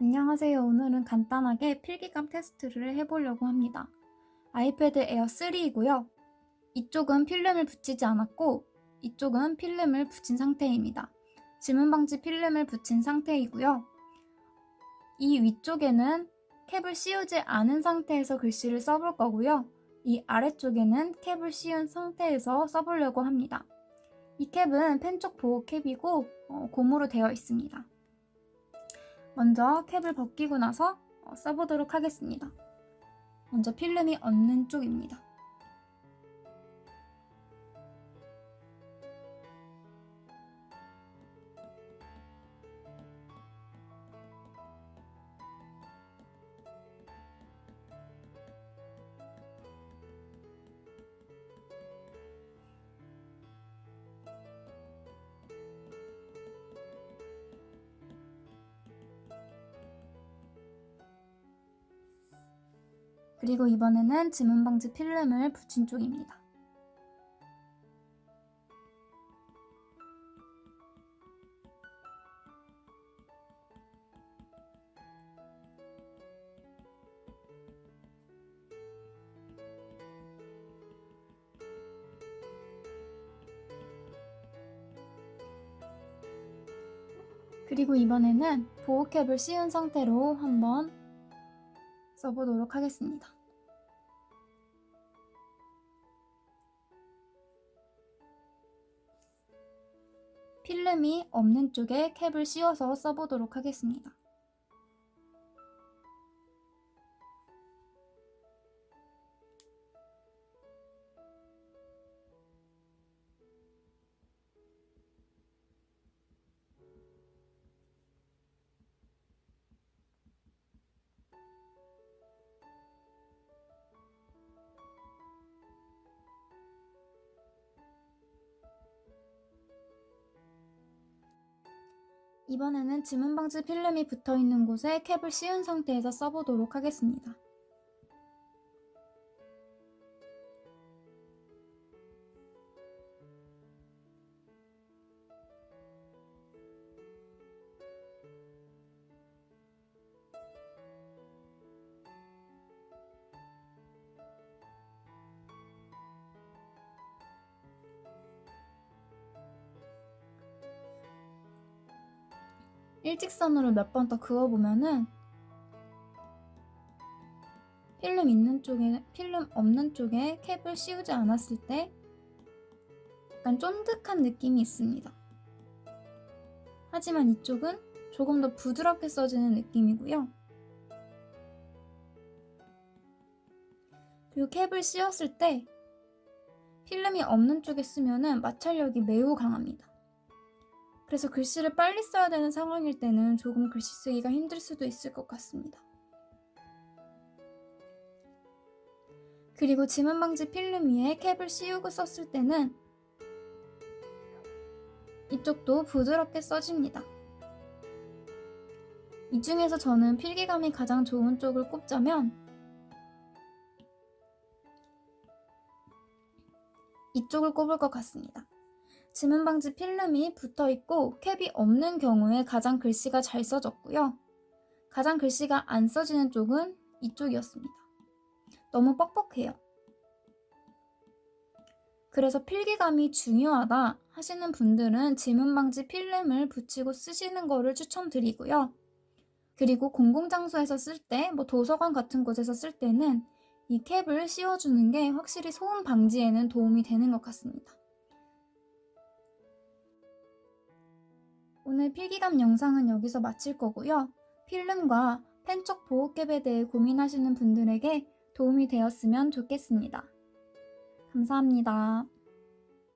안녕하세요. 오늘은 간단하게 필기감 테스트를 해보려고 합니다. 아이패드 에어 3이고요. 이쪽은 필름을 붙이지 않았고 이쪽은 필름을 붙인 상태입니다. 지문 방지 필름을 붙인 상태이고요. 이 위쪽에는 캡을 씌우지 않은 상태에서 글씨를 써볼 거고요. 이 아래쪽에는 캡을 씌운 상태에서 써보려고 합니다. 이 캡은 펜 쪽 보호 캡이고 어, 고무로 되어 있습니다. 먼저 캡을 벗기고 나서 어, 써보도록 하겠습니다. 먼저 필름이 없는 쪽입니다. 그리고 이번에는 지문 방지 필름을 붙인 쪽입니다. 그리고 이번에는 보호캡을 씌운 상태로 한번 써보도록 하겠습니다. 필름이 없는 쪽에 캡을 씌워서 써보도록 하겠습니다. 이번에는 지문 방지 필름이 붙어 있는 곳에 캡을 씌운 상태에서 써보도록 하겠습니다. 일직선으로 몇 번 더 그어보면은 필름 있는 쪽에 필름 없는 쪽에 캡을 씌우지 않았을 때 약간 쫀득한 느낌이 있습니다. 하지만 이쪽은 조금 더 부드럽게 써지는 느낌이고요. 그리고 캡을 씌웠을 때 필름이 없는 쪽에 쓰면은 마찰력이 매우 강합니다. 그래서 글씨를 빨리 써야 되는 상황일 때는 조금 글씨 쓰기가 힘들 수도 있을 것 같습니다. 그리고 지문 방지 필름 위에 캡을 씌우고 썼을 때는 이쪽도 부드럽게 써집니다. 이 중에서 저는 필기감이 가장 좋은 쪽을 꼽자면 이쪽을 꼽을 것 같습니다. 지문 방지 필름이 붙어 있고 캡이 없는 경우에 가장 글씨가 잘 써졌고요. 가장 글씨가 안 써지는 쪽은 이쪽이었습니다. 너무 뻑뻑해요. 그래서 필기감이 중요하다 하시는 분들은 지문 방지 필름을 붙이고 쓰시는 거를 추천드리고요. 그리고 공공장소에서 쓸 때, 뭐 도서관 같은 곳에서 쓸 때는 이 캡을 씌워주는 게 확실히 소음 방지에는 도움이 되는 것 같습니다. 오늘 필기감 영상은 여기서 마칠 거고요. 필름과 펜쪽 보호캡에 대해 고민하시는 분들에게 도움이 되었으면 좋겠습니다. 감사합니다.